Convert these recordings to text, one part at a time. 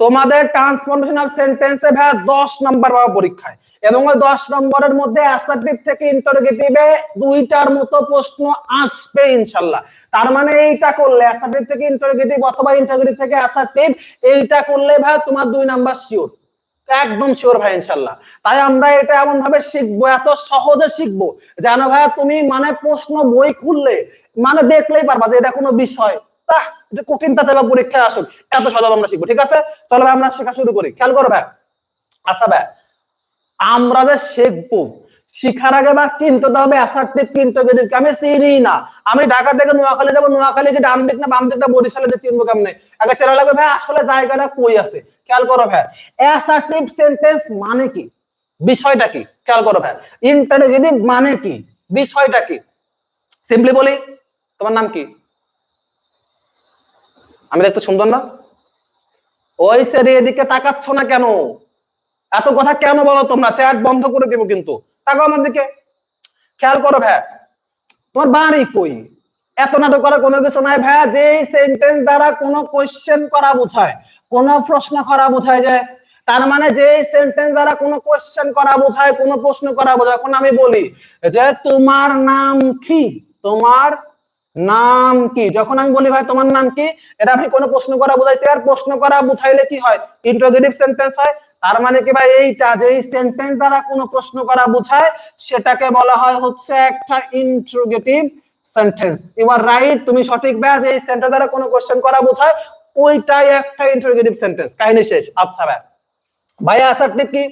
তোমাদের ট্রান্সফরমেশনাল সেন্টেন্সে ভাইয়া দশ নাম্বার পাবা পরীক্ষায়। এবং ওই দশ নম্বরের মধ্যে অ্যাসার্টিভ থেকে ইন্টারোগেটিভে দুইটার মতো প্রশ্ন আসবে ইনশাল্লাহ। তার মানে এইটা করলে অ্যাসার্টিভ থেকে ইন্টারোগেটিভ অথবা ইন্টারোগেটিভ থেকে অ্যাসার্টিভ এইটা করলে ভাই তোমার দুই নাম্বার শিওর একদম শিওর ভাই ইনশাল্লাহ। তাই আমরা এটা এমন ভাবে শিখব, এত সহজে শিখব জানো ভাই তুমি মানে প্রশ্ন বই খুললে মানে দেখলেই পারবা যে এটা কোনো বিষয়। তাহ এটা কঠিনটা চাইবা পরীক্ষায় আসুক, এত সহজ আমরা শিখব, ঠিক আছে? চলো ভাই, আমরা শেখা শুরু করি। খেয়াল করো ভাই। আচ্ছা ভাই, আমরা যে শিখব, শিখার আগে বা চিন্তা হবে অ্যাসার্টিভ ইন্টারোগেটিভ আমি চিনি না। আমি ঢাকা থেকে নোয়াখালী যাব, নোয়াখালী কি ডান দিক না বাম দিক না বরিশালে যে চিনবো কেমনে? আগে চেনা লাগবে ভাই, আসলে জায়গাটা কই আছে? খেয়াল করো ভাই অ্যাসার্টিভ সেন্টেন্স মানে কি? বিষয়টা কি? খেয়াল করো ভাই ইন্টারোগেটিভ মানে কি? বিষয়টা কি? সিম্পলি বলি, তোমার নাম কি? আমি দেখতে সুন্দর না? ওই সেরি এদিকে তাকাচ্ছ না কেন? এত কথা কেন বলো তোমরা? চ্যাট বন্ধ করে দেবো কিন্তু। তাকাও আমার দিকে। খেয়াল করো ভাই। তোমার বাড়ি কই? এত নাটক করার কোনো কিছু নাই ভাই। যে সেন্টেন্স দ্বারা কোনো কোশ্চেন করা বোঝায়, কোনো প্রশ্ন করা বোঝায় যায় তার মানে যে সেন্টেন্স দ্বারা কোনো কোশ্চেন করা বোঝায়, কোনো প্রশ্ন করা বোঝায়, এখন আমি বলি যে, তোমার নাম কি? তোমার নাম কি? যখন আমি বলি, ভাই, তোমার নাম কি? এটা আমি কোনো প্রশ্ন করা বোঝাইছি। আর প্রশ্ন করা বুঝাইলে কি হয়? ইন্টারোগেটিভ সেন্টেন্স হয়। তার মানে কি, ভাই, এইটা যে এই সেন্টেন্স দ্বারা কোনো প্রশ্ন করা বোঝায়, সেটাকে বলা হয় হচ্ছে একটা interrogative sentence you are right তুমি সঠিক যে এই সেন্টেন্স দ্বারা কোনো কোশ্চেন করা বোঝায়, ওইটাই একটা ইন্টারোগেটিভ সেন্টেন্স কাহিনী শেষ। আচ্ছা ভাই ভাই অ্যাসার্টিভ কি?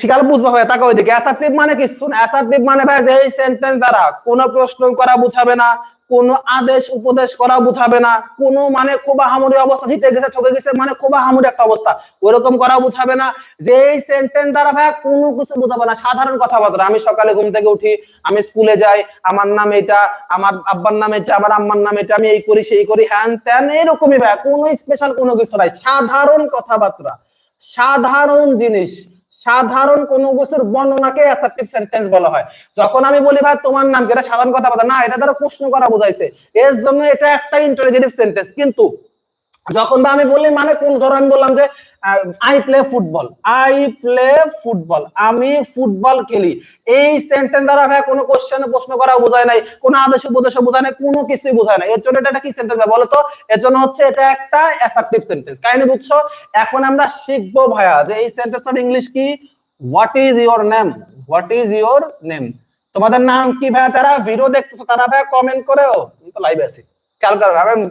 শিকাল বুঝব ভাই তাকে ওইদিকে অ্যাসার্টিভ মানে কি? শুন অ্যাসার্টিভ মানে ভাই যে এই সেন্টেন্স দ্বারা কোনো প্রশ্ন করা বুঝাবে না, কোনো আদেশ উপদেশ করা বুঝাবে না, কোনো মানে খুব আহামরি অবস্থা, জিতে গেছে, ঠকে গেছে মানে খুব আহামরি একটা অবস্থা, ওইরকম করা বুঝাবে না। যে এই সেন্টেন্স দ্বারা ভাই কোনো কিছু বুঝাবে না, সাধারণ কথাবার্তা। আমি সকালে ঘুম থেকে উঠি, আমি স্কুলে যাই, আমার নাম এটা, আমার আব্বার নাম এটা, আমার আম্মার নাম এটা, আমি এই করি, সেই করি, হ্যান ত্যান, এরকমই ভাই, কোনো স্পেশাল কোনো কিছু নাই। সাধারণ কথাবার্তা, সাধারণ জিনিস। সাধারণ কোন কিছুর বর্ণনাকে অ্যাসার্টিভ সেন্টেন্স বলা হয়। যখন আমি বলি, ভাই, তোমার নাম কি? এটা সাধারণ কথা বলা না, এটা দ্বারা প্রশ্ন করা বোঝাইছে। এর জন্য এটা একটা ইন্টারোগেটিভ সেন্টেন্স কিন্তু যখন বা আমি বললি মানে কোন, ধরো আমি বললাম যে I play football I play football আমি ফুটবল খেলি। এই সেন্টেন্স দ্বারা ভাই কোনো কোশ্চেন প্রশ্ন করা বোঝায় নাই, কোনো আদেশ উপদেশ বোঝায় নাই, কোনো কিছুই বোঝায় নাই। এর জন্য এটা কি সেন্টেন্স বলো তো এর জন্য হচ্ছে এটা একটা অ্যাসার্টিভ সেন্টেন্স কাহিনী বুঝছ? এখন আমরা শিখব ভাইয়া যে এই সেন্টেন্সটার ইংলিশ কি? What is your name what is your name তোমাদের নাম কি ভাইয়া? যারা ভিডিও দেখতেছো তারা ভাইয়া কমেন্ট করেও তো লাইভ আছে। মানে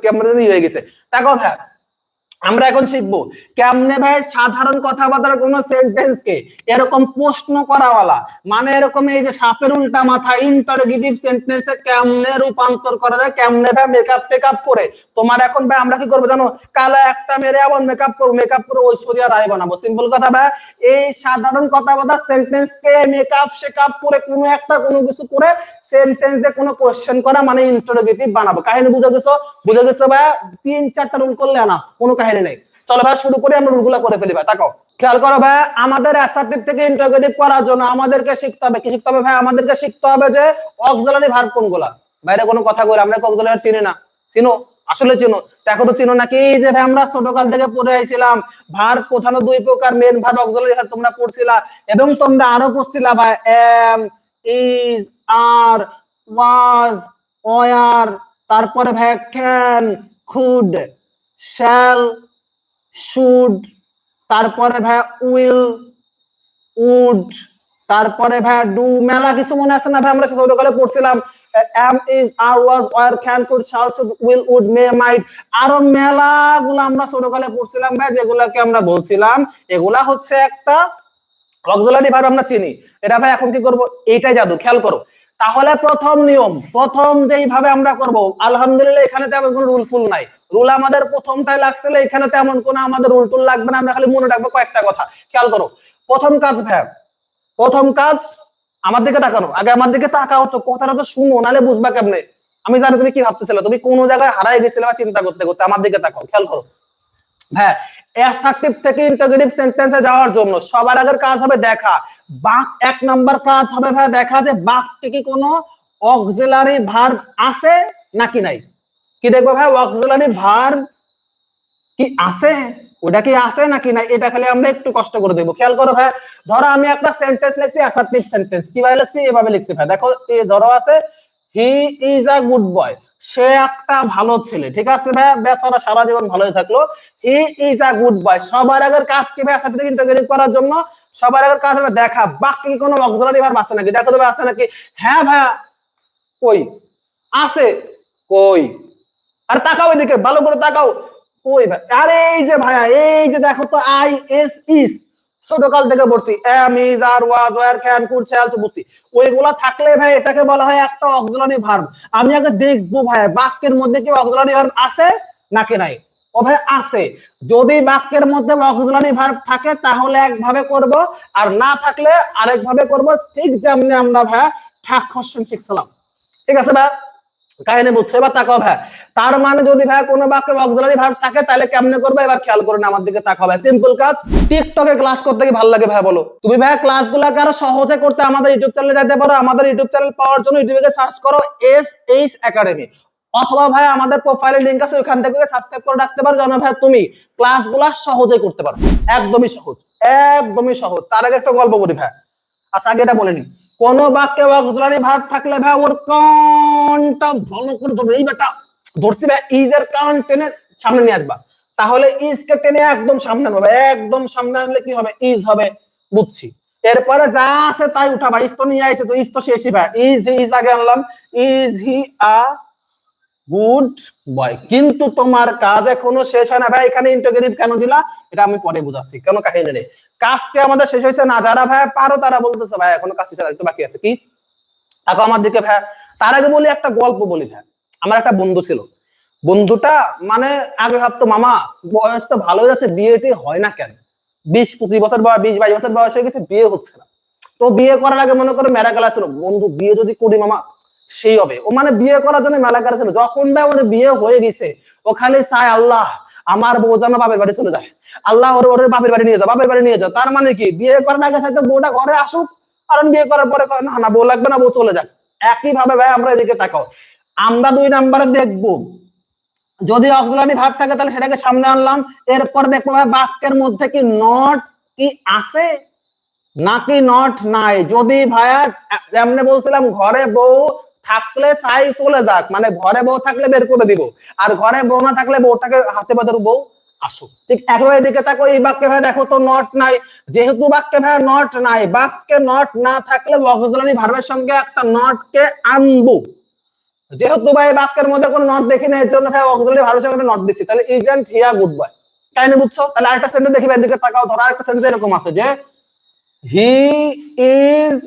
কেমনে রূপান্তর করা যায়, কেমনে ভাই মেকআপ টেকআপ করে। তোমার এখন ভাই আমরা কি করব জানো? কালো একটা মেরে আবার মেকআপ করব মেকআপ করে ঐশ্বরিয়া রায় বানাবো। সিম্পল কথা ভাই, এই সাধারণ কথাবার্তা সেন্টেন্স কে মেকআপ শেকআপ করে কোনো একটা কোনো কিছু করে সেন্টেন্স দিয়ে কোনো কোশ্চেন করা মানে ইন্টারোগেটিভ বানাবো। কাহিনী বুঝে গেছো? বুঝে গেছো ভাই? তিন চারটা রুল করলে আনা কোনো কাহিনী নেই। চলো ভাই, শুরু করি, আমরা রুলগুলো করে ফেলি ভাই। তাকাও খেয়াল করো ভাই, আমাদের অ্যাসার্টিভ থেকে ইন্টারোগেটিভ করার জন্য আমাদেরকে শিখতে হবে। কি শিখতে হবে ভাই? আমাদেরকে শিখতে হবে যে অক্সিলারি ভার্ব কোনগুলা? বাইরে কোনো কথা কই আমরা অক্সিলারি চিনি না? চিনো? আসলে চিনো। দেখো তো, চিনো নাকি? এই যে ভাই, আমরা ছোটকাল থেকে পড়ে আইছিলাম ভার প্রধান দুই প্রকার মেন ভার অক্সিলারি ভার তোমরা পড়ছিলা, এবং তোমরা আরও পড়ছিলা ভাই am is are was were তারপরে ভাই ক্যান খুড শ্যাল শুড তারপরে ভাই উইল উড তারপরে ভাই ডু মেলা কিছু মনে আছে না ভাই? আমরা ছোটকালে পড়ছিলাম am is are was were can could shall should will would may might আরও মেলা গুলো আমরা ছোটকালে পড়ছিলাম ভাই, যেগুলাকে আমরা বলছিলাম, এগুলা হচ্ছে একটা অক্সিলারি ভার্ব আমরা চিনি। এটা ভাই এখন কি করব? এইটাই জাদু, খেয়াল করো। তাহলে প্রথম নিয়ম, প্রথম যেইভাবে আমরা করব, আলহামদুলিল্লাহ এখানে তেমন কোনো রুল ফুল নাই। রুল আমাদের প্রথমটাই লাগছিল, এখানে তেমন কোনো আমাদের রুল টুল লাগবে না, আমরা খালি মনে রাখব কয়েকটা কথা। খেয়াল করো, প্রথম কাজ ভাই, প্রথম কাজ আমার দিকে তাকানো, আগে আমার দিকে তাকাও তো, কথাটা তো শুনো নালে বুঝবা কেমনে? আমি জানি তুমি কি ভাবতেছিলে, তুমি কোন জায়গায় হারাই গেছিলে বা চিন্তা করতে করতে আমার দিকে তাকাও, খেয়াল করো। হ্যাঁ অ্যাসার্টিভ থেকে ইন্টারোগেটিভ সেন্টেন্সে যাওয়ার জন্য সবার আগের কাজ হবে দেখা। বাক এক নাম্বার কাজ হবে ভাই দেখা যে বাক্যে কি কোনো অক্সিলারি ভার্ব আছে নাকি নাই? কি দেখব ভাই অক্সিলারি ভার্ব কি আছে? ওটা কি আছে নাকি না এটা খালি আমরা একটু কষ্ট করে দেবো খেয়াল করো ভাই, ধরো আমি একটা সেন্টেন্স লিখছি অ্যাসার্টিভ সেন্টেন্স কীভাবে লিখছি? এভাবে লিখছি ভাই। দেখো এই ধরো আছে হি ইজ আ গুড বয় সে একটা ভালো ছেলে, ঠিক আছে ভাই বেচারা সারা জীবন ভালোই থাকল। He is a good boy. সবার আগের কাজ কি ভাই করার জন্য সবার আগের কাজ হবে দেখা। বাকি কোনো অক্সিলারি আছে নাকি? দেখো তবে আছে নাকি? হ্যাঁ ভাইয়া, কই? আছে। কই? আর তাকাও এদিকে, ভালো করে তাকাও। কই ভাই আরে এই যে ভাইয়া, এই যে দেখো তো, আই এস ইস। ছোটকাল থেকে পড়ছি। Am is are was were can could shall বুঝছি ওইগুলা থাকলে ভাই, এটাকে বলা হয় একটা অক্সিলারি ভার্ব। আমি আগে দেখব ভাই, বাক্যের মধ্যে কি অক্সিলারি ভার্ব আছে নাকি নাই? ও ভাই, আছে। যদি বাক্যের মধ্যে অক্সিলারি ভার্ব থাকে, তাহলে একভাবে করব, আর না থাকলে আরেকভাবে করব। ঠিক যেমনি আমরা ভাই ঠাক কোশ্চেন শিখছিলাম। ঠিক আছে ভাই? কাহিনী বুঝছে? এবার তাকাও ভাই। তার মানে যদি ভাই কোনো বাক্যে অক্সিলারি ভার্ব থাকে, তাহলে কেমনে করবে? এবার খেয়াল করুন আমার দিকে তাকাও ভাই। সিম্পল কাজ টিকটকে ক্লাস করতে কি ভালো লাগে ভাই বলো? তুমি ভাই ক্লাসগুলোকে আরও সহজে করতে আমাদের ইউটিউব চ্যানেলে যেতে পারো। আমাদের ইউটিউব চ্যানেল পাওয়ার জন্য ইউটিউবে সার্চ করো এস এইচ একাডেমি অথবা ভাই আমাদের প্রোফাইলের লিংক আছে, ওখান থেকে সাবস্ক্রাইব করে রাখতে পারো। যেন ভাই তুমি ক্লাসগুলো সহজে করতে পারো। একদমই সহজ একদমই সহজ। তার আগে একটা গল্প বলি ভাই। আচ্ছা আগে এটা বলে নি কোন বাক্যে অক্সিলারি ভার্ব থাকলে ভাই ওর কানটা ভালো করে ধরবে। এই বেটা ধরতে ভাই ইজ এর কান টেনে সামনে নিয়ে আসবা। তাহলে ইজ কে টেনে একদম সামনে আনবে। একদম সামনে আনলে কি হবে? ইজ হবে, বুঝছি। এরপরে যা আছে তাই উঠাবা ইজ তো নিয়ে আইছে তো ইজ তো শেষই ভাই। ইজ ইজ আগে আনলাম। ইজ হি আ গুড বয় কিন্তু তোমার কাজ এখনও শেষ হয় না ভাই। এখানে ইন্টারগ্রেটিভ কেন দিলা? এটা আমি পরে বুঝাচ্ছি। কেন কাহিনী রে কাজকে আমাদের শেষ হয়েছে না? যারা ভাই পারো তারা বলতেছে, ভাই, এখনও কাজ শেষ একটু বাকি আছে? কি? তাকে আমার দিকে ভাই, তার আগে বলি একটা গল্প বলি ভাই। আমার একটা বন্ধু ছিল। বন্ধুটা মানে আগে ভাবতো মামা, বয়স তো ভালো যাচ্ছে, বিয়েটি হয় না কেন? বিশ, পঁচিশ বছর বয়স, বিশ, বাইশ বছর বয়স হয়ে গেছে, বিয়ে হচ্ছে না। তো বিয়ে করার আগে মনে করে মেলা গেলা ছিল। বন্ধু, বিয়ে যদি করি মামা, সেই হবে। ও মানে বিয়ে করার জন্য মেলা করা ছিল। যখন ভাই ওর বিয়ে হয়ে গেছে, ও খালি চায় আল্লাহ আমার বউ যেন বাপের বাড়ি চলে যায়। আল্লাহ ওর ওর বাপের বাড়ি নিয়ে যাও, বাপের বাড়ি নিয়ে যাও। তার মানে কি? বিয়ে করার আগে সাথে বউটা ঘরে আসুক, কারণ বিয়ে করার পরে না না, বউ লাগবে না, বউ চলে যাক। একই ভাবে ভাই, আমরা এদিকে তাকাও। আমরা দুই নাম্বারে দেখব, যদি অক্সিলারি ভাব থাকে, তাহলে সেটাকে সামনে আনলাম। এরপর দেখব ভাই, বাক্যের মধ্যে কি নট কি আছে, নাকি নট নাই? যদি ভাইয়া যেমনি বলছিলাম, ঘরে বউ থাকলে চাই চলে যাক। মানে ঘরে বউ থাকলে বের করে দিব। আর ঘরে বউ না থাকলে বউটাকে হাতে বাঁধার বউ আসুক। ঠিক তাকো এই বাক্যে ভাই দেখো তো নট নাই। যেহেতু বাক্যে ভাই নট নাই, বাক্যে নট না থাকলে ভার্বের সঙ্গে একটা নট কে আনব। যেহেতু ভাই বাক্যের মধ্যে কোনো নট দেখি না এর জন্য ভাই অক্সিলারি ভার্বের সঙ্গে নট দিছি। তাহলে ইজেন্ট হিয়া গুড বাই তাই না বুঝছ? তাহলে আরেকটা সেন্টেন্স দেখি ভাই দিকে তাকাও, ধরো আরেকটা সেন্টেন্স এরকম আছে যে he is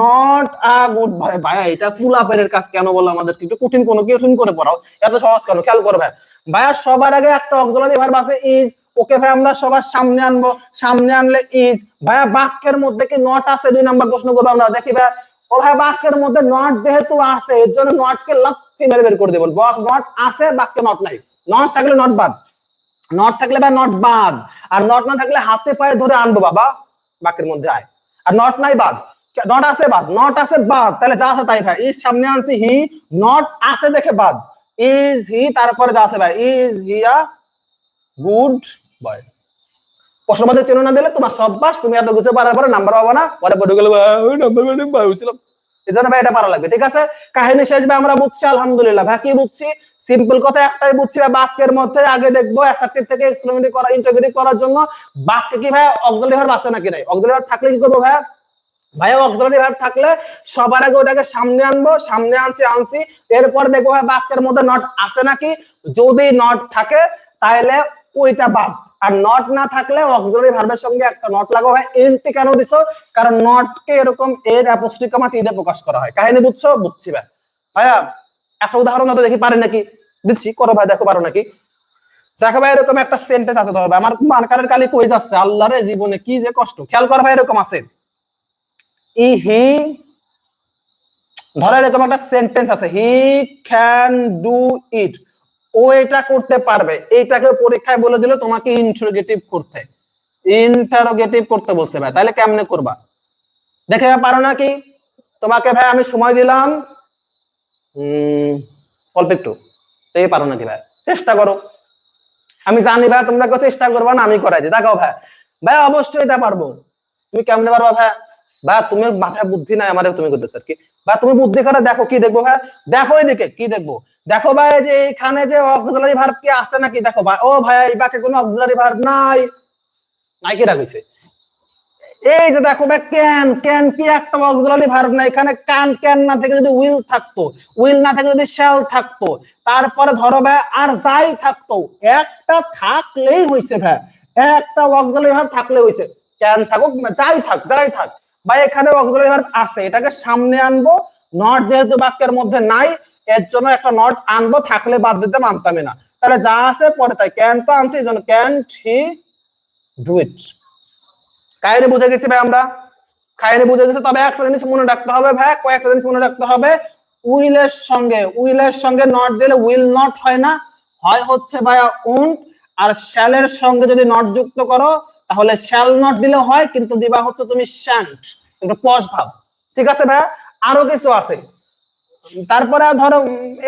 not a good ভাই ভাই, এটা কুলাপের কাজ কেন বলো আমাদের কিছু কঠিন কোনো কঠিন করে পড়াও। এত সহজ কেন? খেয়াল করো ভাই। ভাইয়া সবার আগে একটা অক্সিলারি ভার্ব আছে ইজ ওকে ভাই, আমরা সবার সামনে আনব। সামনে আনলে ইজ ভাইয়া বাক্যের মধ্যে কি নট আছে? দুই নাম্বার প্রশ্ন করব আমরা। দেখি ভাই। ও ভাই, বাক্যের মধ্যে নট যেহেতু আছে, এর জন্য নটকে লাত্তি মেরে বের করে দেবো। নট আছে, বাক্যে নট নাই। নট থাকলে নট বাদ। নট থাকলে ভাই নট বাদ। আর নট না থাকলে হাতে পায়ে ধরে আনব বাবা। বাক্যের মধ্যে আয়। আর নট নাই বাদ। নট আছে বাদ নট আছে বাদ। তাহলে যা আছে তাই ভাই। ইজ সামনে আনছি হি নট আছে দেখে বাদ। ইজ হি তারপরে যা আছে ভাই। ইজ হি আ গুড বয় প্রশ্ন মধ্যে চেনো না দিলে তোমার সব বাস, তুমি এত গুছে পারার পরে নাম্বার পাবো না। পরে পড়ে গেলে নাম্বার পাইছিলাম এই জন্য ভাই এটা পারা লাগবে, ঠিক আছে? কাহিনী শেষ ভাই, আমরা বুঝছি, আলহামদুলিল্লাহ। ভাই, কি বুঝছি? সিম্পল কথা, একটাই বুঝছি ভাই, বাক্যের মধ্যে আগে দেখব অ্যাসার্টিভ থেকে এক্সক্লেমেটিভ করা ইন্টারগ্রেটিভ করার জন্য। বাক্যে কি ভাই অক্সিলারি ভার্ব আছে নাকি নাই? অক্সিলারি ভার্ব থাকলে কি করব ভাই? ভাই অক্সিলারি ভার্ব থাকলে সবার আগে ওটাকে সামনে আনব, সামনে আনছি আনছি, এরপর দেখব ভাই, বাক্যের মধ্যে নট আছে নাকি? যদি নট থাকে তাহলে ওইটা বাদ। আর নট না থাকলে অক্সিলারি ভার্বের সঙ্গে একটা নট লাগা হয়। এনটি কেন দিছো? কারণ নটকে এরকম এর অ্যাপোস্ট্রিক কমা টি দিয়ে প্রকাশ করা হয়। কাহিনী বুঝছ? বুঝছি ভাই ভাইয়া, একটা উদাহরণ দাও দেখি পারে নাকি? দিচ্ছি, করো ভাই, দেখো পারো নাকি? দেখো ভাই, এরকম একটা সেন্টেন্স আছে ধরো আমার মার্কারের কালি কই যাচ্ছে আল্লাহরে জীবনে কি যে কষ্ট। খেয়াল করো ভাই, এরকম আছে। ই, হি, ধরো এরকম একটা সেন্টেন্স আছে। হি, ক্যান, ডু, ইট। ও এটা করতে পারবে। এইটাকে পরীক্ষায় বলে দিল তোমাকে ইন্টারোগেটিভ করতে। ইন্টারোগেটিভ করতে বলছে ভাই, তাহলে কেমনে করবা? দেখে পারো নাকি? তোমাকে ভাই আমি সময় দিলাম। অল্প একটু। এই পারো নাকি ভাই? চেষ্টা করো। আমি জানি ভাই, তোমরা চেষ্টা করবা না, আমি করাই দিই। দেখাও ভাই। ভাই, অবশ্যই এটা পারব। তুমি কেমনে পারবা ভাই? ভাই তুমি মাথায় বুদ্ধি নাই আমার তুমি করতেছ আর কি। ভাই তুমি বুদ্ধি করে দেখো কি দেখব ভাই দেখো এদিকে কি দেখব। দেখো ভাই যে এখানে যে অক্সিলারি ভার্ব কি আছে নাকি? দেখো ভাই, ও ভাই, এই বাক্যে কোনো অক্সিলারি ভার্ব নাই। নাই কি রাখিছে? এই যে দেখো ভাই, ক্যান ক্যান কি একটা অক্সিলারি ভার্ব না এখানে ক্যান ক্যান না থেকে যদি উইল থাকতো, উইল না থেকে যদি শ্যাল থাকতো, তারপরে ধরো ভাই, আর যাই থাকতো, একটা থাকলেই হইছে ভাই। একটা অক্সিলারি ভার্ব থাকলে হইছে। ক্যান থাকুক, যাই থাক যাই থাক। ভাই, এখানে অক্সিলারি আছে। এটাকে সামনে আনব। নট যেহেতু বাক্যের মধ্যে নাই, এর জন্য একটা নট আনব, থাকলে বাদ দিতে মানতামই না। তাহলে যা আছে পরে তাই। ক্যান তো আনছি, এই জন্য ক্যান হি ডু ইট কাহিনী বুঝে গেছি ভাই আমরা? কাহিনী বুঝে গেছি, তবে একটা জিনিস মনে রাখতে হবে ভাই, কয়েকটা জিনিস মনে রাখতে হবে। উইলের সঙ্গে উইলের সঙ্গে নট দিলে উইল নট হয় না। হয় হচ্ছে ভাইয়া উন আর শ্যালের সঙ্গে যদি নট যুক্ত করো তাহলে শ্যাল নট দিলে হয়, কিন্তু দিবা হচ্ছে তুমি শ্যান্ট একটু পশ ভাব। ঠিক আছে ভাইয়া? আরও কিছু আছে। তারপরে ধরো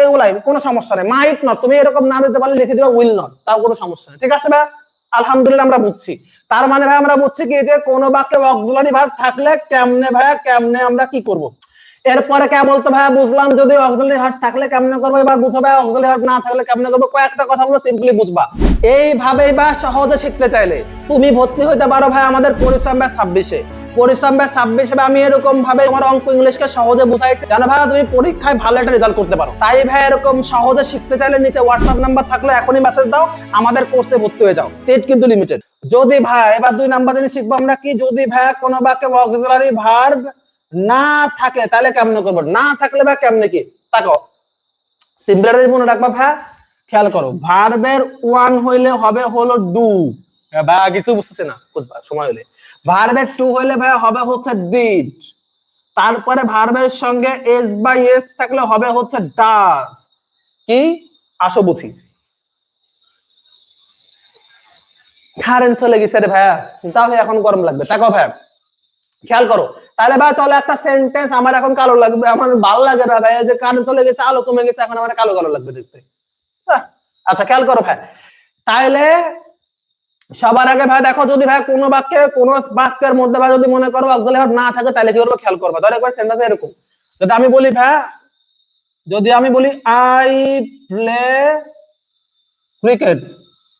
এগুলাই, কোনো সমস্যা নেই। মাইট নট তুমি এরকম না দিতে পারলে লিখে দিবা উইল নট তাও কোনো সমস্যা নেই। ঠিক আছে ভাই আলহামদুলিল্লাহ আমরা বুঝছি। তার মানে ভাই আমরা বুঝছি কি যে কোনো বাক্যে অক্সিলারি ভার্ব থাকলে কেমনে ভাইয়া, কেমনে আমরা কি করব? এরপরে কে বলতো ভাইয়া বুঝলাম যদি অক্সিলারি ভার্ব থাকলে কেমনে করব? এবার বুঝো ভাই অক্সিলারি ভার্ব না থাকলে কেমনে করব? কয়েকটা কথা বলো সিম্পলি বুঝবা। এইভাবেই বা সহজে শিখতে চাইলে তুমি ভর্তি হইতে পারো ভাই আমাদের পরিশ্রম ব্যাস ছাব্বিশে। পরিশ্রম ব্যাস ছাব্বিশে আমি এরকম ভাবে তোমার অঙ্ক ইংলিশকে সহজে বুঝাইছি। জানো ভাই, তুমি পরীক্ষায় ভালো একটা রেজাল্ট করতে পারো। তাই ভাই এরকম সহজে শিখতে চাইলে নিচে হোয়াটসঅ্যাপ নাম্বার থাকলে এখনই মেসেজ দাও, আমাদের কোর্সে ভর্তি হয়ে যাও। সিট কিন্তু লিমিটেড যদি ভাই, এবার দুই নাম্বার জিনিস শিখব আমরা কি? যদি ভাই কোনো বাক্যে অক্সিলারি ভার্ব না থাকে, তাহলে কেমনে করব? না থাকলে ভাই কেমনে কি? তাকো সিম্পলার মনে রাখবা ভাই, খেয়াল করো ভার্বের ওয়ান হইলে হবে হলো ডু ভাই কিছু বুঝতেছে না, বুঝবা, সময় হলে ভার্বের টু হইলে ভাই হবে হচ্ছে ডিড তারপরে ভার্বের সঙ্গে এস বাই এস থাকলে হবে হচ্ছে ডাস কি? আসো বুঝি। কারেন্ট চলে গেছে রে ভাইয়া তাহলে এখন গরম লাগবে। তাকো ভাইয়া খেয়াল করো। তাহলে ভাই চলো একটা সেন্টেন্স আমার এখন কালো লাগবে, আমার ভালো লাগে না ভাই যে কারেন্ট চলে গেছে, আলো কমে গেছে, এখন আমার কালো কালো লাগবে দেখতে। আচ্ছা খেয়াল করো ভাই। তাইলে সবার আগে ভাই দেখো, যদি ভাই কোনো বাক্যে, কোনো বাক্যের মধ্যে ভাই যদি মনে করো অক্সিলারি না থাকে, তাহলে কি করব? খেয়াল করবা। ধরো একবার সেন্টেন্স এরকম। যদি আমি বলি ভাই, যদি আমি বলি আই প্লে ক্রিকেট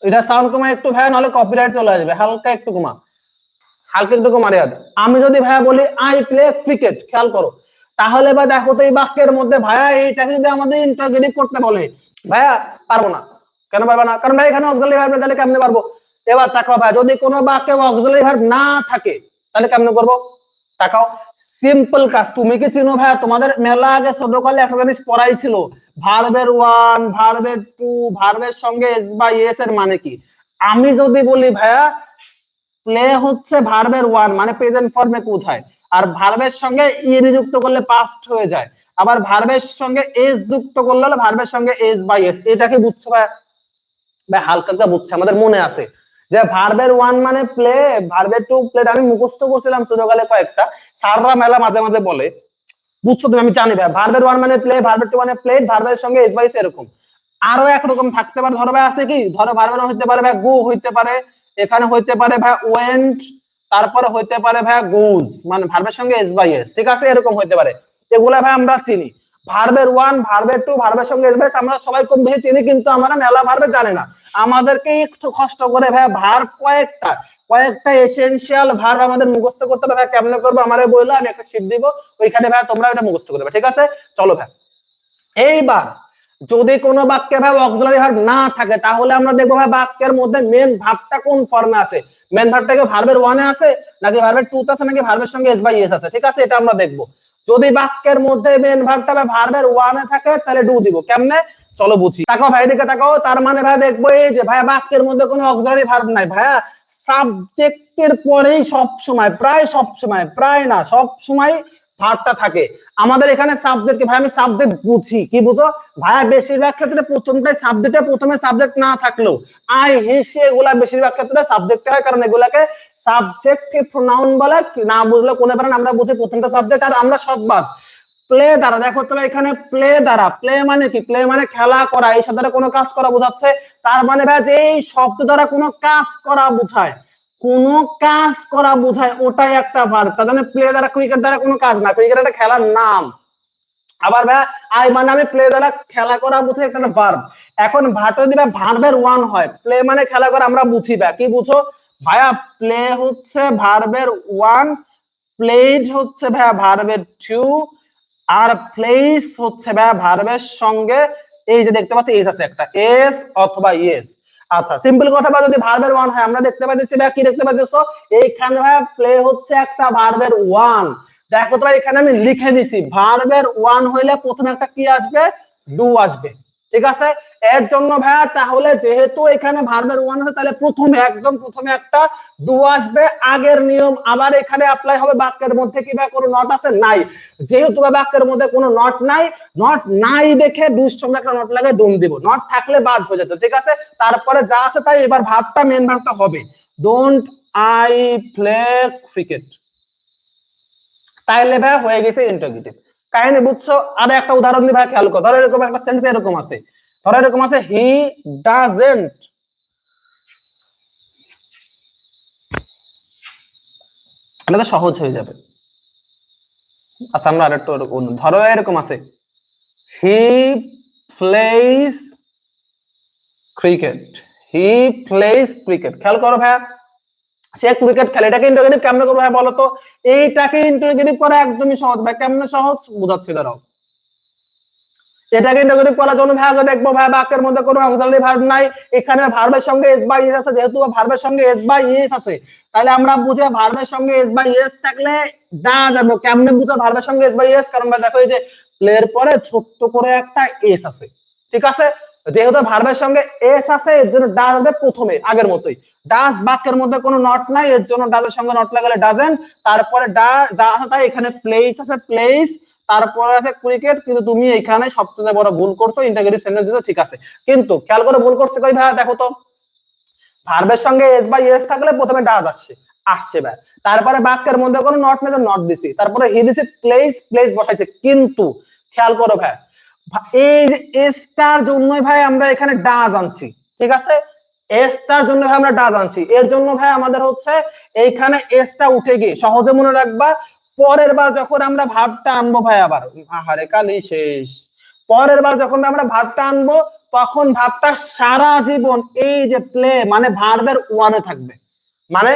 এটা সাউন্ড কমা একটু ভাই, নাহলে কপিরাইট চলে আসবে, হালকা একটু কমা। হালকা একটু কমা রেয়াদ আমি যদি ভাইয়া বলি, আই প্লে ক্রিকেট খেয়াল করো। তাহলে ভাই দেখো তো এই বাক্যের মধ্যে ভাইয়া এইটাকে যদি আমাদের ইন্টারগেটিভ করতে বলে, ভাইয়া পারব না। কেন পারব না? কারণ ভাই এখানে অক্সিলারি ভার্ব তাহলে কেমনে পারব? এবার তাকাও ভাই যদি কোনো বাক্যে অক্সিলারি ভার্ব না থাকে, তাহলে কেমনে করব? তাকাও। সিম্পল কাজ, তুমি কি চিনো ভাই তোমাদের মেলা আগে ছোটকালে একটা জিনিস পড়াইছিল ভার্বের ওয়ান ভার্বের টু ভার্বের সঙ্গে এস বা এস এর মানে কি? আমি যদি বলি ভাইয়া প্লে হচ্ছে ভার্বের ওয়ান মানে প্রেজেন্ট ফর্মে কোথায়? আর ভার্বের সঙ্গে ইএনই যুক্ত করলে পাস্ট হয়ে যায়। আবার ভার্বের সঙ্গে এস যুক্ত করলে ভার্বের সঙ্গে এস বাই এস এটা কি বুঝছ ভাই? ভাই, হালকা বুঝছে, আমাদের মনে আছে। যে ভার্বের ওয়ান মানে প্লে ভার্বের টু প্লে আমি মুখস্থ করছিলাম ছোটকালে কয়েকটা। সাররা মেলা মাঝে মাঝে বলে, বুঝছ তুমি? আমি জানি ভাই ভার্বের ওয়ান মানে প্লে ভার্বের টু মানে প্লে ভার্বের সঙ্গে এস বাই এস এরকম। আরও একরকম থাকতে পারে। ধরো ভাই, আছে কি? ধরো ভার্বের হইতে পারে ভাই গো হইতে পারে। এখানে হইতে পারে ভাই ওয়েন্ট তারপরে হইতে পারে ভাই গোজ মানে ভার্বের সঙ্গে এস বাই এস ঠিক আছে? এরকম হইতে পারে। এগুলা ভাই আমরা চিনি। ভার্বের ওয়ান ভার্বের টু ভার্বের সঙ্গে এস বাই এস আমরা সবাই কম বেশি চিনি, কিন্তু আমরা মেলা ভার্বে জানি না। আমাদেরকে একটু কষ্ট করে ভাই ভার্ব কয়েকটা কয়েকটা এসেনশিয়াল ভার্ব আমাদের মুখস্থ করতে হবে। ভাই, কেমনে করব? আমারে বলল আমি একটা শিট দিব, ওইখানে ভাই তোমরা এটা মুখস্থ করবে ঠিক আছে? চলো ভাই। এইবার যদি কোনো বাক্যে ভাই অক্সিলারি ভার্ব না থাকে, তাহলে আমরা দেখব ভাই বাক্যের মধ্যে মেন ভাবটা কোন ফর্মে আছে? মেন ভার্বটা কি ভার্বের ওয়ানে আছে, নাকি ভার্বের টু আছে, নাকি ভার্বের সঙ্গে এস বাই এস আছে? ঠিক আছে, এটা আমরা দেখব। যদি বাক্যের মধ্যে মেন ভার্বটা ভাই ভার্বের ওয়ানে থাকে, তাহলে ডু দিব। কেমনে? চলো বুঝি। তাকাও ভাই দিকে তাকাও। তার মানে ভাই দেখব এই যে ভাই বাক্যের মধ্যে কোনো অক্সিলারি ভার্ব নাই। ভাইয়া সাবজেক্টের পরেই সব সময় প্রায় সব সময় প্রায় না সব সময় ভার্বটা থাকে। আমাদের এখানে সাবজেক্ট ভাই, আমি সাবজেক্ট বুঝি। কি বুঝো? ভাইয়া, বেশিরভাগ ক্ষেত্রে প্রথমটাই সাবজেক্টে প্রথমে সাবজেক্ট না থাকলেও। আই হিসে এগুলা বেশিরভাগ ক্ষেত্রে সাবজেক্ট হয়, কারণ এগুলাকে সাবজেক্টিভ প্রোনাউন বলে না বুঝলে কোনে পারেন আমরা বুঝি প্রথমটা সাবজেক্ট আর আমরা সব বাদ। প্লে দ্বারা, দেখো তোমরা এখানে প্লে দ্বারা প্লে মানে কি? প্লে মানে খেলা করা, এই সাথে কোনো কাজ করা বোঝাচ্ছে। তার মানে ভাই যে এই শব্দ দ্বারা কোনো কাজ করা বোঝায়। কোনো কাজ করা বোঝায়, ওটাই একটা ভার্ব তার মানে প্লে দ্বারা ক্রিকেট দ্বারা কোনো কাজ না। ক্রিকেট একটা খেলার নাম। আবার ভাই আই মানে আমি প্লে দ্বারা খেলা করা বুঝে একটা ভার্ব এখন ভাটো দিবে ভার্বের ওয়ান হয় প্লে মানে খেলা করা, আমরা বুঝি ভাই। কি বুঝো? ভাইয়া প্লে হচ্ছে ভার্বের ওয়ান প্লেড হচ্ছে ভাইয়া ভার্বের টু আর প্লেস হচ্ছে ভাইয়া ভার্বের সঙ্গে, এই যে দেখতে পাচ্ছি এস আছে একটা। এস অথবা ইয়েস আচ্ছা সিম্পল কথা বা যদি ভার্বের ওয়ান হয়, আমরা দেখতে পাচ্ছি ভাই, কি দেখতে পাচ্ছ এইখানে ভাই প্লে হচ্ছে একটা ভার্বের ওয়ান দেখো তো এখানে আমি লিখে দিছি ভার্বের ওয়ান হইলে প্রথমে একটা কি আসবে? ডু আসবে। ঠিক আছে? এর জন্য ভাইয়া তাহলে যেহেতু এখানে ভার্বের ওয়ান আছে, তাহলে প্রথমে, একদম প্রথমে একটা ডু আসবে। আগের নিয়ম আবার এখানে অ্যাপ্লাই হবে বাক্যের মধ্যে কি ভাই কোনো নট আছে? নাই। যেহেতু বাক্যের মধ্যে কোনো নট নাই নট নাই দেখে ডুর সঙ্গে একটা নট লাগে ডুম দিব। নট থাকলে বাদ হয়ে যেত, ঠিক আছে? তারপরে যা আছে তাই এবার ভাবটা মেন ভাবটা হবে। ডোন্ট আই প্লে ক্রিকেট তাইলে ভাই হয়ে গেছে ইন্টারগেটিভ কাহিনী বুঝছ? আর একটা উদাহরণ দিই ভাই খেয়াল করো। ধরো এরকম একটা সেন্টেন্স এরকম আছে। ধরো এরকম আছে হি ডাজেন্ট এটা তো সহজ হয়ে যাবে। আচ্ছা আমরা আরেকটু ধরো এরকম আছে he plays cricket he plays cricket খেয়াল করো ভাইয়া, সে ক্রিকেট খেলে। এটাকে ইন্টারগেটিভ কেমনে করব ভাই বলো তো? এইটাকে ইন্টারগেটিভ করা একদমই সহজ। ভাই কেমনে সহজ? বুঝাচ্ছি, দাঁড়াও। এটাকে ইন্টারগেটিভ করার জন্য ভাই, আগে দেখব ভাই বাক্যের মধ্যে কোনো অক্সিলারি ভার্ব নাই। এখানে ভার্বের সঙ্গে এস বাই এস আছে, যেহেতু ভার্বের সঙ্গে এস বাই এস আছে। তাহলে আমরা বুঝে ভার্বের সঙ্গে এস বাই এস থাকলে দা যাব। কেমনে বুঝো ভার্বের সঙ্গে এস বাই এস কারণ ভাই দেখো এই যে প্লের পরে ছোট্ট করে একটা এস আছে। ঠিক আছে? যেহেতু ভার্বের সঙ্গে এস আছে, এর জন্য ডাজ হবে প্রথমে, আগের মতোই। ডাজ বাক্যের মধ্যে কোনো নট নাই, এর জন্য ডাজের সঙ্গে নট লাগালে ডাজেন্ট তারপরে ডা যা আছে তাই এখানে প্লেস আছে প্লেস তারপরে আছে ক্রিকেট কিন্তু তুমি এখানে সবচেয়ে বড় ভুল করছ ইন্টাগ্রেটিভ সেন্টেন্স দিছো, ঠিক আছে। কিন্তু খেয়াল করে ভুল করছে কই ভাই দেখো তো। ভার্বের সঙ্গে এস বাই এস থাকলে প্রথমে ডাজ আসছে আসছে ভাই। তারপরে বাক্যের মধ্যে কোনো নট নেই নট দিছি। তারপরে হি দিছে প্লেস প্লেস বসাইছে। কিন্তু খেয়াল করো ভাই এই যে এসটার জন্যই ভাই আমরা এখানে ডাজ আনছি, ঠিক আছে? এসটার জন্য ভাই আমরা ডাজ আনছি। এর জন্য ভাই আমাদের হচ্ছে এইখানে এসটা উঠে গিয়ে, সহজে মনে রাখবা পরের বার যখন আমরা ভাবটা আনব ভাই আবার, আহারে কালি শেষ। পরের বার যখন আমরা ভাবটা আনব, তখন ভাবটা সারা জীবন এই যে প্লে মানে ভার্বের ওয়ানে থাকবে। মানে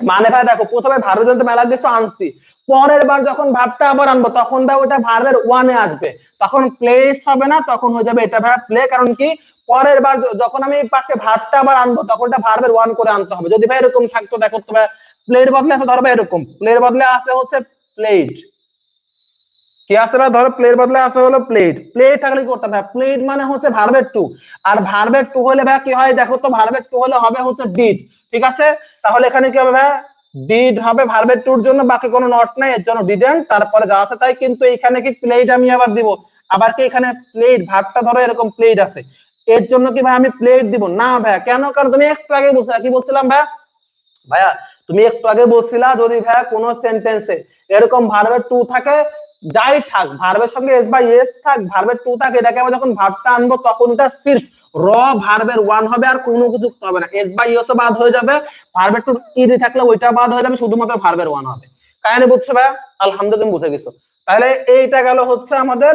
মানে ভাই দেখো, প্রথমে ভার্বের মেলা কিছু আনছি। পরের বার যখন ভাবটা আবার আনব, তখন ভাই ওটা ভার্বের ওয়ানে আসবে। তখন প্লেস হবে না, তখন হয়ে যাবে এটা ভাই প্লে কারণ কি? পরের বার যখন আমি পাকে ভাবটা আবার আনব, তখন ওটা ভার্বের ওয়ান করে আনতে হবে। যদি ভাই এরকম থাকতো, দেখো তো ভাই প্লের বদলে আছে, ধরো এরকম। প্লের বদলে আছে হচ্ছে প্লেট কি আছে ভাই? ধরো প্লের বদলে আছে হলো প্লেট প্লেট থাকলে করতে হবে? প্লেট মানে হচ্ছে ভার্বের টু আর ভার্বের টু হলে ভাই কি হয়? দেখো তো ভার্বের টু হলে হবে হচ্ছে ডিড ঠিক আছে? তাহলে এখানে কি হবে ভাই? ডিড হবে ভার্বের টুর জন্য, বাকি কোনো নট নাই, এর জন্য ডিডেন্ট তারপরে যা আছে তাই, কিন্তু এখানে কি প্লেট আমি আবার দিব। আবার কি এখানে প্লেট ভার্বটা ধরো এরকম প্লেট আছে। এর জন্য কি ভাই আমি প্লেট দিব? না ভাই। কেন? কারণ তুমি একটু আগে বলছিলা, কি বলছিলাম ভাই? ভাইয়া তুমি একটু আগে বলছিলা যদি ভাইয়া কোন সেন্টেন্সে এরকম ভার্বের টু থাকে, যাই থাক ভার্বের সঙ্গে এস বা এস থাক ভার্বের টু থাকে, এটাকে আবার যখন ভার্বটা আনব তখন এটা সির্ফ র ভার্বের ওয়ান হবে আর কোনো কিছু যুক্ত হবে না। এস বা ইএস বাদ হয়ে যাবে ভার্বের টু ইডি থাকলে ওইটা বাদ হয়ে যাবে, শুধুমাত্র ভার্বের ওয়ান হবে। কাহিনী বুঝছ ভাইয়া আলহামদুলিল্লাহ বুঝে গেছো। তাহলে এইটা গেল হচ্ছে আমাদের,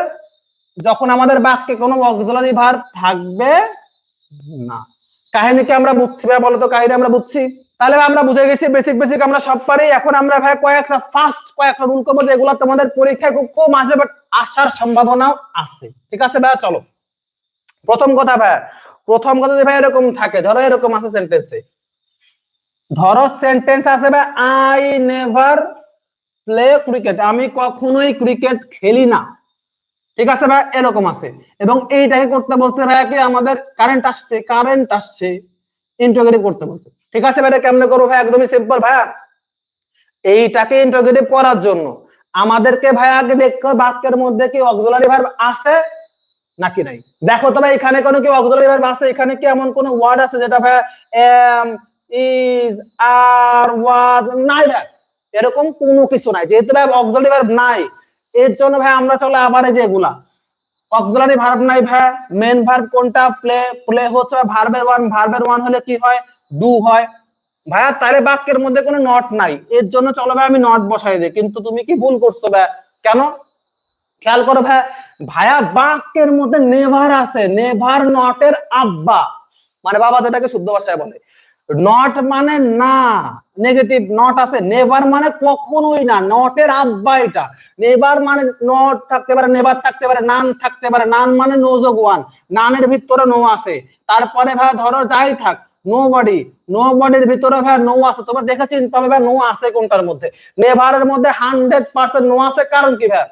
যখন আমাদের বাক্যে কোনো অক্সিলারি ভার্ব থাকবে না। কাহিনীকে আমরা বুঝছি ভাই বলতো কাহিনী আমরা বুঝছি? তাহলে আমরা বুঝে গেছি বেসিক বেসিক আমরা সব পারি। এখন আমরা ভাই কয়েকটা ফার্স্ট কয়েকটা রুল করব যেগুলো তোমাদের পরীক্ষায় খুব কম আসবে বাট আসার সম্ভাবনাও আছে। ঠিক আছে ভাই? চলো। প্রথম কথা ভাই, প্রথম কথা যদি ভাই এরকম থাকে, ধরো এরকম আছে সেন্টেন্সে ধরো সেন্টেন্স আছে ভাই আই নেভার প্লে ক্রিকেট আমি কখনোই ক্রিকেট খেলি না। ঠিক আছে ভাই? এরকম আছে। এবং এইটাকে করতে বলছে ভাই কি? আমাদের কারেন্ট আসছে কারেন্ট আসছে। ইন্টারোগেটিভ করতে বলছে। ঠিক আছে ভাই কেমনে করব ভাই? একদমই সিম্পল ভাইয়া। এইটাকে ইন্টারোগেটিভ করার জন্য আমাদেরকে ভাই আগে দেখতে বাক্যের মধ্যে কি অক্সিলারি ভার্ব আছে নাকি নাই। দেখো তো ভাই, এখানে কোনো কি অক্সিলারি ভার্ব আছে? এখানে কি এমন কোন ওয়ার্ড আছে যেটা ভাই এম ইজ আর ওয়াজ নাই ভাই এরকম কোনো কিছু নাই। যেহেতু ভাই অক্সিলারি ভার্ব নাই, এর জন্য ভাই আমরা চলে আবার এই যে এগুলা। অক্সিলারি ভার্ব নাই ভাই। মেন ভার্ব কোনটা? প্লে প্লে হচ্ছে ভার্বের ওয়ান ভার্বের ওয়ান হলে কি হয়? ডু হয়। ভাইয়া তারে বাক্যের মধ্যে কোনো নট নাই। এর জন্য চলো ভাই আমি নট বসাই দিই। কিন্তু তুমি কি ভুল করছ ভাই? কেন? খেয়াল করো ভাই। ভাইয়া, বাক্যের মধ্যে নেভার আছে। নেভার নটের আব্বা। মানে বাবা যেটাকে শুদ্ধ ভাষায় বলে। নট মানে না। নেগেটিভ নট আছে। নেভার মানে কখনোই না। নটের আব্বা এটা। নেভার মানে নট থাকতে পারে নেভার থাকতে পারে নান থাকতে পারে। নান মানে নোজক ওয়ান নানের ভিতরে নো আছে। তারপরে ভাই ধরো যাই থাক নো বডি নো বডির ভিতরে ভাই নো আছে। তোমরা দেখেছি তবে ভাই নো আছে কোনটার মধ্যে? নেভারের মধ্যে হান্ড্রেড পার্সেন্ট নো আছে কারণ কি ভাই?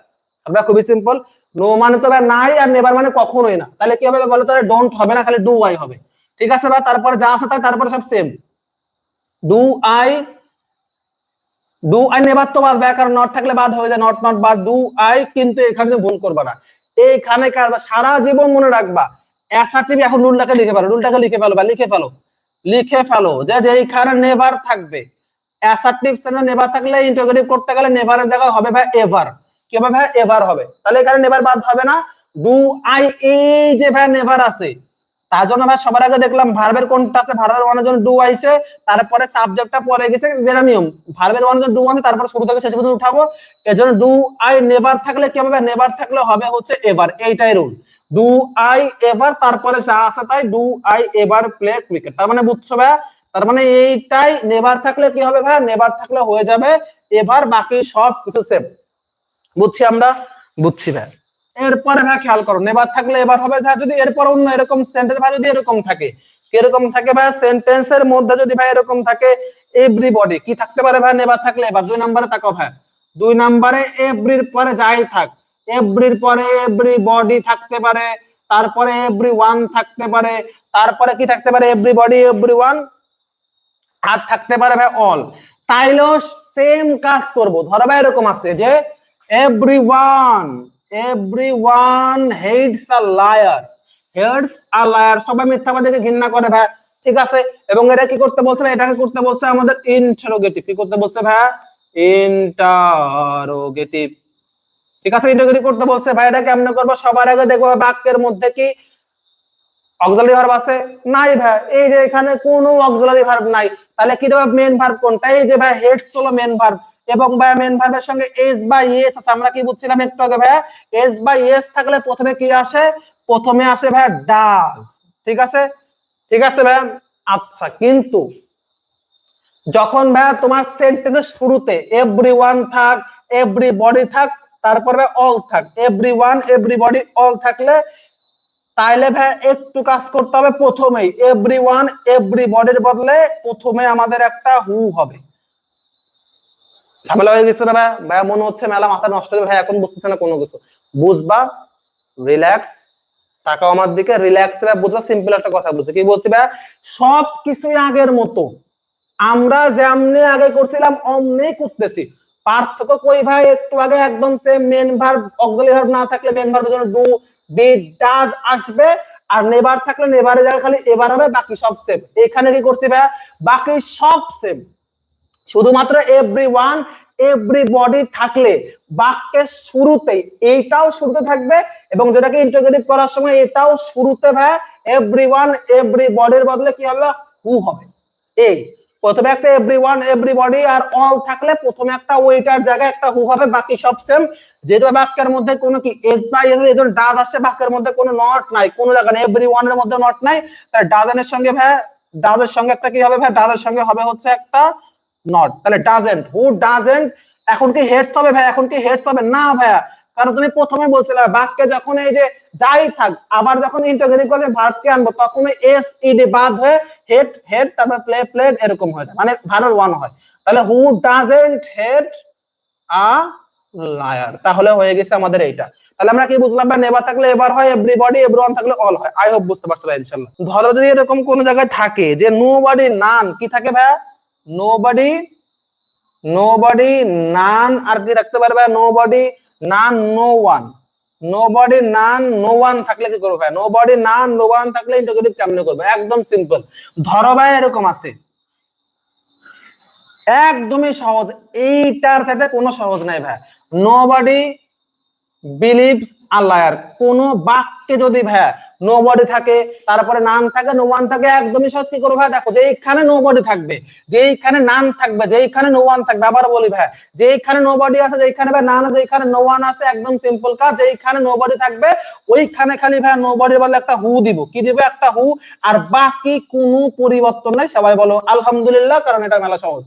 আমরা খুবই সিম্পল নো মানে তো ভাই নাই আর নেভার মানে কখনোই না। তাহলে কি হবে বলো তাহলে ডোন্ট হবে না, খালি ডু আই হবে। ঠিক আছে ভাই? তারপরে যা আছে তাই তারপরে সব same do I do I never তো বাদ কারণ নট থাকলে বাদ হয়ে যায় নট নট বাদ ডু আই কিন্তু এখানে ভুল করবা না। এইখানে কাজ সারা জীবন মনে রাখবা অ্যাসার্টিভ এখন রুলটাকে লিখে ফেলো, রুলটাকে লিখে ফেলো বা লিখে ফেলো। লিখে ফেলো যে যেইখানে নেভার থাকবে। অ্যাসার্টিভ সেন্টেন্স নেভার থাকলে ইন্টারোগেটিভ করতে গেলে নেভারের জায়গায় হবে ভাই এভার কি হবে ভাই? এভার হবে। তাহলে এখানে নেভার বাদ হবে না। ডু আই এই যে ভাই নেভার আছে তার জন্য ভাই সবার আগে দেখলাম ভার্বের কোনটা আছে ভার্বের ওয়ানের জন্য ডু আইছে, তারপরে সাবজেক্টটা পরে গেছে যেটা নিয়ম। ভার্বের ওয়ানের জন্য ডু আছে তারপরে শুরু থেকে শেষ পর্যন্ত উঠাবো। এর জন্য ডু আই নেভার থাকলে কি হবে? নেভার থাকলে হবে হচ্ছে এবার এইটাই রুল ডু আই এভার তারপরে যা আছে তাই do I ever play cricket তার মানে বুঝছ ভাই তার মানে এইটাই নেভার থাকলে কি হবে ভাই নেভার থাকলে হয়ে যাবে, এবার বাকি সব কিছু সেম বুঝছি আমরা? বুঝছি ভাই এরপরে ভাই খেয়াল করো, নেবার থাকলে এবার হবে যদি এরপর অন্য এরকম সেন্টেন্স ভাই যদি এরকম থাকে, কীরকম থাকে ভাই? সেন্টেন্সের মধ্যে যদি ভাই এরকম থাকে এভরিবডি কি থাকতে পারে ভাই? নেবার থাকলে এবার দুই নম্বরে তাকাও ভাই। দুই নম্বরে এভরির পরে যাই থাক এভরির পরে এভরি বডি থাকতে পারে, তারপরে এভরি ওয়ান থাকতে পারে, তারপরে কি থাকতে পারে? এভরি বডি এভরি ওয়ান আর থাকতে পারে ভাই অল তাইলেও সেম কাজ করব। ধরো ভাই এরকম আছে যে everyone everyone hates a liar hates a liar সবাই মিথ্যাবাদীকে ঘৃণা করে, ভাই। ঠিক আছে? এবং এটা কি করতে বলছে, ভাই? এটাকে করতে বলছে আমাদের ইন্টারোগেটিভ কি করতে বলছে, ভাই? ইন্টারোগেটিভ ঠিক আছে? ইন্টারোগেটিভ করতে বলছে, ভাই। এটা কেমনে করব সবার আগে দেখব বাক্যের মধ্যে কি অক্সিলারি ভার্ব আছে? নাই, ভাই। এই যে এখানে কোনো অক্সিলারি ভার্ব নাই। তাহলে কি দেবে? মেন ভার্ব কোনটা? এই যে, ভাই হেডস হলো মেন ভার্ব এবং ভাই মেন ভার্বের সঙ্গে এস বা এস আছে, আমরা কি বুঝছিলাম একটু আগে ভাই এস বা এস থাকলে প্রথমে কি আসে? প্রথমে আসে ভাইয়া ডাজ ঠিক আছে? ঠিক আছে ভাই আচ্ছা কিন্তু যখন ভাইয়া তোমার সেন্টেন্সের শুরুতে এভরিওয়ান থাক এভরিবডি থাক, তারপর অল থাক এভরিওয়ান এভরিবডি অল থাকলে তাইলে ভাই একটু কাজ করতে হবে প্রথমেই। এভরিওয়ান এভরিবডির বদলে প্রথমে আমাদের একটা হু হবে। ঝামেলা হয়ে গেছে না ভাই। ভাই মনে হচ্ছে মেলা মাথা নষ্ট হয়ে ভাই এখন বুঝতেছে না কোনো কিছু। বুঝবা রিল্যাক্স তাকাও আমার দিকে রিল্যাক্স ভাই, বুঝবা সিম্পল একটা কথা বলছি। কি বলছি ভাই সব কিছুই আগের মতো। আমরা যেমনি আগে করছিলাম, অমনি করতেছি। পার্থক্য কই ভাই? একটু আগে একদম same main verb auxiliary verb না থাকলে মেন ভার্বের জন্য ডু ডিড ডাজ আসবে। আর নেভার থাকলে নেভারের জায়গায় খালি এবার হবে, বাকি সব সেম এখানে কি করছি ভাই বাকি সব সেম শুধুমাত্র এভরি ওয়ান এভরিবডি থাকলে বাক্যের শুরুতেই এইটাও শুরুতে থাকবে এবং যেটাকে ইন্টারোগেটিভ করার সময় এটাও শুরুতে ভাই এভরিওয়ান এভরিবডির বদলে কি হবে? হু হবে। এই প্রথমে একটা এভরিওয়ান এভরিবডি আর অল থাকলে প্রথমে একটা ওয়েটার জায়গায় একটা হু হবে, বাকি সব সেম যেহেতু বাক্যের মধ্যে কোনো কি এস বা এস এই ডাজ আসছে বাক্যের মধ্যে কোনো নট নাই, কোনো জায়গা নেই এভরি ওয়ানের মধ্যে নট নাই। তাহলে ডাজেনের সঙ্গে ভাই ডাজের সঙ্গে একটা কি হবে ভাই? ডাজের সঙ্গে হবে হচ্ছে একটা নট তাহলে ডাজেন্ট হু ডাজেন্ট এখন কি হেডস হবে ভাই? এখন কি হেডস হবে? না ভাইয়া। কারণ তুমি প্রথমে বলছিলে, বাক্যে যখন এই যে যাই থাক, আবার যখন ইন্টারোগেটিভ করে ভার্বকে আনব, তখন এস ইডি বাদ হয়ে হেড হেড তারপর প্লে প্লেড এরকম হয়ে যায়। মানে ভার্বের ওয়ান হয়। তাহলে who doesn't hate a liar তাহলে হয়ে গেছে আমাদের এইটা। তাহলে আমরা কি বুঝলাম ভাই? নেভার থাকলে এবার হয় এভরিবডি এভরিওয়ান থাকলে অল হয়। আই হোপ বুঝতে পারছ ভাই ইনশাআল্লাহ ধরো যদি এরকম কোন জায়গায় থাকে যে নো বডি নান কি থাকে ভাই নোবডি নোবডি নান আর কি রাখতে পারবে nobody none no one nobody none no one থাকলে কি করবে ভাই? নোবডি নান নো ওয়ান থাকলে ইন্টারোগেটিভ কেমনে করবে? একদম সিম্পল ধরো ভাই, এরকম আছে। একদমই সহজ। এইটার সাথে কোনো সহজ নাই ভাই। নোবডি বিলিভস আল্লাহ কোন বাক্যে যদি ভাইয়া নো বডি থাকে, তারপরে নাম থাকে নো ওয়ান থাকে, একদমই সহজ কি করব ভাই? দেখো যে এইখানে নো বডি থাকবে, যেইখানে নাম থাকবে, যেইখানে নো ওয়ান থাকবে, আবার বলি ভাই, যেইখানে নো বডি আছে, যেইখানে ভাই নাম আছে যেখানে নো ওয়ান আছে, একদম সিম্পল কাজ, যেইখানে নো বডি থাকবে, ওইখানে খালি ভাই নো বডি বলে একটা হু দিব। কি দিব একটা হু আর বাকি কোনো পরিবর্তন নাই, সবাই বলো আলহামদুলিল্লাহ, কারণ এটা মেলা সহজ।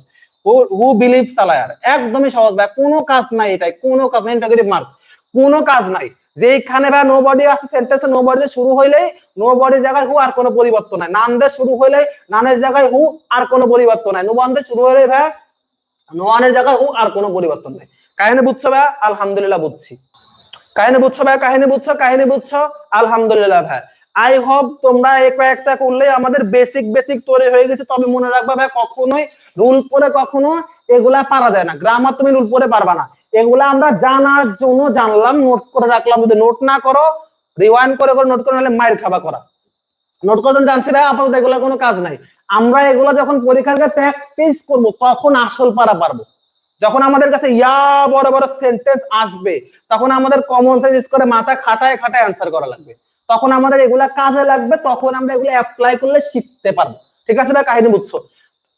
হু বিলিভ সালায়ার একদমই সহজ ভাই, কোনো কাজ নাই এটাই, কোনো কাজ নাই ইন্টাগ্রেটিভ মার্ক কোনো কাজ নাই। যেখানে ভাই নো বডি আছে সেন্টেন্সে নো বডি শুরু হইলেই নো বডি জায়গায় হু আর কোনো পরিবর্তন নাই। নান দিয়ে শুরু হইলে নানের জায়গায় হু আর কোনো পরিবর্তন নাই। নোবান শুরু হইলে ভাই নোয়ানের জায়গায় হু আর কোনো পরিবর্তন নাই। কাহিনী বুঝছ ভাই? আলহামদুলিল্লাহ বুঝছি। কাহিনী বুঝছ ভাই? কাহিনী বুঝছ? কাহিনী বুঝছ? আলহামদুলিল্লাহ ভাই। আই হোপ তোমরা এক একটা করলে আমাদের বেসিক বেসিক তৈরি হয়ে গেছে। তবে মনে রাখবা ভাই, কখনোই রুল পরে কখনো এগুলা পারা যায় না। গ্রামার তুমি রুল পরে পারবা না। এগুলা আমরা জানার জন্য জানলাম নোট করে রাখলাম। যদি নোট না করো রিওয়াইন্ড করে করে নোট করে নাহলে মাইর খাবা করা। নোট করে জানছি ভাই, আপাতত এগুলোর কোনো কাজ নাই। আমরা এগুলো যখন পরীক্ষার প্র্যাকটিস করব, তখন আসল পারা পারব। যখন আমাদের কাছে ইয়া বড় বড় সেন্টেন্স আসবে, তখন আমাদের কমন সেন্স ইউজ করে মাথা খাটায় খাটায় অ্যান্সার করা লাগবে। তখন আমাদের এগুলা কাজে লাগবে, তখন আমরা এগুলো অ্যাপ্লাই করলে শিখতে পারব। ঠিক আছে ভাই, কাহিনী বুঝছ?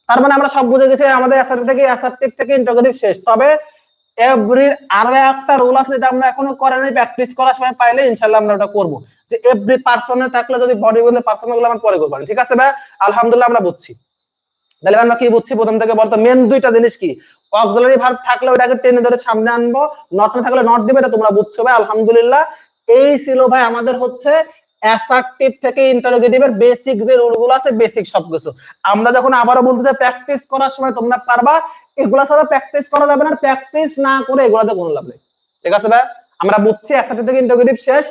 তার মানে আমরা সব বুঝে গেছি, আমাদের অ্যাসার্টিভ থেকে অ্যাসার্টিভ থেকে ইন্টারোগেটিভ শেষ। তবে এভরির আরও একটা রুল আছে যেটা আমরা এখনও করে নাই প্র্যাকটিস করার সময় পাইলে ইনশাল্লাহ আমরা ওটা করব। যে এভরি পার্সনে থাকলে যদি বডি বলে পার্সনগুলো আমরা পরে করব। ঠিক আছে ভাই? আলহামদুলিল্লাহ আমরা বুঝছি। তাহলে আমরা কি বুঝছি? প্রথম থেকে বলতো মেন দুইটা জিনিস কি? অক্সিলারি ভার্ব থাকলে ওটাকে টেনে ধরে সামনে আনব নট না থাকলে নট দিবে, এটা তোমরা বুঝছ ভাই? আলহামদুলিল্লাহ। এই ছিল ভাই আমাদের হচ্ছে অ্যাসার্টিভ থেকে ইন্টারোগেটিভের বেসিক যে রুলগুলো আছে বেসিক সবকিছু। আমরা যখন আবারও বলতে চাই প্র্যাকটিস করার সময় তোমরা পারবা এগুলা ছাড়া প্র্যাকটিস করা যাবে না প্র্যাকটিস না করে এগুলাতে কোনো লাভ নেই। ঠিক আছে ভাই? আমরা বুঝছি অ্যাসার্টিভ থেকে ইন্টারোগেটিভ শেষ।